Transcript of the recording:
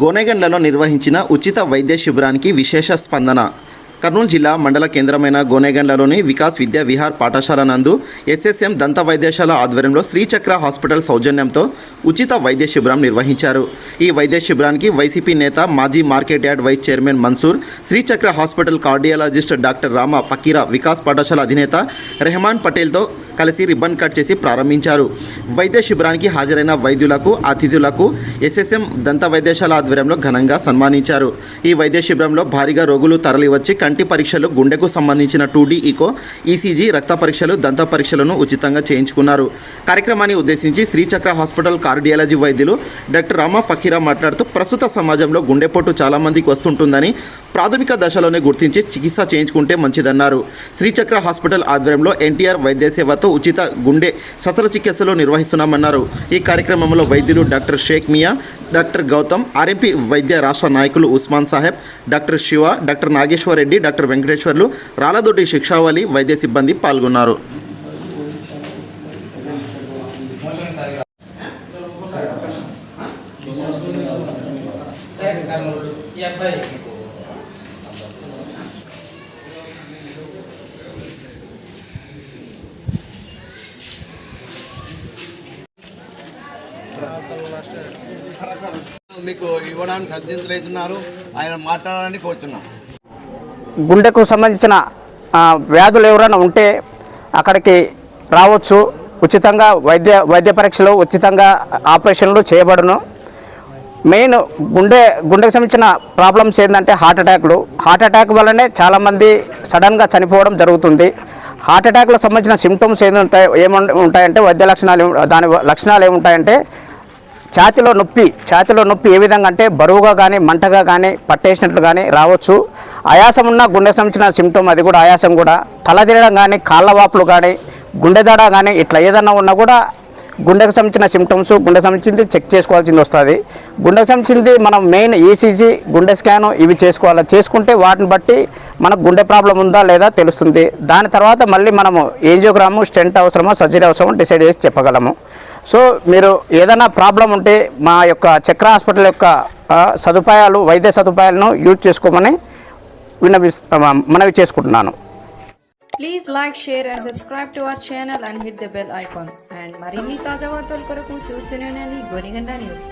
గోనెగండ్లలో నిర్వహించిన ఉచిత వైద్య శిబిరానికి విశేష స్పందన. కర్నూలు జిల్లా మండల కేంద్రమైన గోనెగండ్లలోని వికాస్ విద్యా విహార్ పాఠశాల నందు ఎస్ఎస్ఎం దంత వైద్యశాల ఆధ్వర్యంలో శ్రీచక్ర హాస్పిటల్ సౌజన్యంతో ఉచిత వైద్య శిబిరం నిర్వహించారు. ఈ వైద్య శిబిరానికి వైసీపీ నేత మాజీ market yard vice chairman Mansoor Srichakra hospital cardiologist doctor Rama Fakira Vikas పాఠశాల అధినేత రెహమాన్ పటేల్తో కలిసి రిబ్బన్ కట్ చేసి ప్రారంభించారు. వైద్య శిబిరానికి హాజరైన వైద్యులకు అతిథులకు ఎస్ఎస్ఎం దంత వైద్యశాల ఆధ్వర్యంలో ఘనంగా సన్మానించారు. ఈ వైద్య శిబిరంలో భారీగా రోగులు తరలివచ్చి కంటి పరీక్షలు గుండెకు సంబంధించిన టూడీ ఈకో ఈసీజీ రక్త పరీక్షలు దంత పరీక్షలను ఉచితంగా చేయించుకున్నారు. కార్యక్రమాన్ని ఉద్దేశించి శ్రీచక్ర హాస్పిటల్ కార్డియాలజీ వైద్యులు డాక్టర్ రామా ఫకీరా మాట్లాడుతూ ప్రస్తుత సమాజంలో గుండెపోటు చాలామందికి వస్తుంటుందని ప్రాథమిక దశలోనే గుర్తించి చికిత్స చేయించుకుంటే మంచిదన్నారు. శ్రీచక్ర హాస్పిటల్ ఆధ్వర్యంలో ఎన్టీఆర్ వైద్య సేవతో ఉచిత గుండె శస్త్రచికిత్సలు నిర్వహిస్తున్నామన్నారు. ఈ కార్యక్రమంలో వైద్యులు doctor Sheikh Miya doctor Gautam RMP వైద్య రాష్ట్ర నాయకులు Usman Saheb doctor Shiva doctor Nageshwar Reddy doctor Venkateswarlu Raladoddi శిక్షావళి వైద్య సిబ్బంది పాల్గొన్నారు. ఈ అబ్బాయి మీకు ఇవ్వడానికి సద్యంతులవుతున్నారు ఆయన మాట్లాడాలని కోరుతున్నాం. గుండెకు సంబంధించిన వ్యాధులు ఎవరైనా ఉంటే అక్కడికి రావచ్చు. ఉచితంగా వైద్య వైద్య పరీక్షలు ఉచితంగా ఆపరేషన్లు చేయబడును. మెయిన్ గుండె గుండెకు సంబంధించిన ప్రాబ్లమ్స్ ఏంటంటే హార్ట్ అటాక్లు. హార్ట్ అటాక్ వల్లనే చాలామంది సడన్గా చనిపోవడం జరుగుతుంది. హార్ట్ అటాక్లో సంబంధించిన సిమ్టమ్స్ ఏంటంటాయి ఏముంటాయి ఉంటాయంటే వైద్య లక్షణాలు దాని లక్షణాలు ఏముంటాయంటే ఛాతిలో నొప్పి ఛాతిలో నొప్పి ఏ విధంగా అంటే బరువుగా కానీ మంటగా కానీ పట్టేసినట్లు కానీ రావచ్చు. ఆయాసం ఉన్న గుండె సంబంధించిన సిమ్టమ్ అది కూడా ఆయాసం కూడా. తల తిరగడం కానీ కాళ్ళ వాపులు కానీ గుండెదడ కానీ ఇట్లా ఏదన్నా ఉన్నా కూడా గుండెకు సంబంధించిన సిమ్టమ్స్ గుండె సంబంధించింది చెక్ చేసుకోవాల్సింది వస్తుంది. గుండెకు సంబంధించింది మనం మెయిన్ ఈసీజీ గుండె స్కాన్ ఇవి చేసుకోవాలి? చేసుకుంటే వాటిని బట్టి మనకు గుండె ప్రాబ్లం ఉందా లేదా తెలుస్తుంది. దాని తర్వాత మళ్ళీ మనము ఏంజియోగ్రాము స్టెంట్ అవసరమో సర్జరీ అవసరమో డిసైడ్ చేసి చెప్పగలము. సో మీరు ఏదైనా ప్రాబ్లం ఉంటే మా యొక్క చక్ర హాస్పిటల్ యొక్క సదుపాయాలు వైద్య సదుపాయాలను యూజ్ చేసుకోమని విన్నవి మనవి చేసుకుంటున్నాను. Please like share and subscribe to our channel and hit the bell icon and మరిన్ని తాజా వార్తల కొరకు చూస్తూనే ఉండండి. గోనిగండ న్యూస్.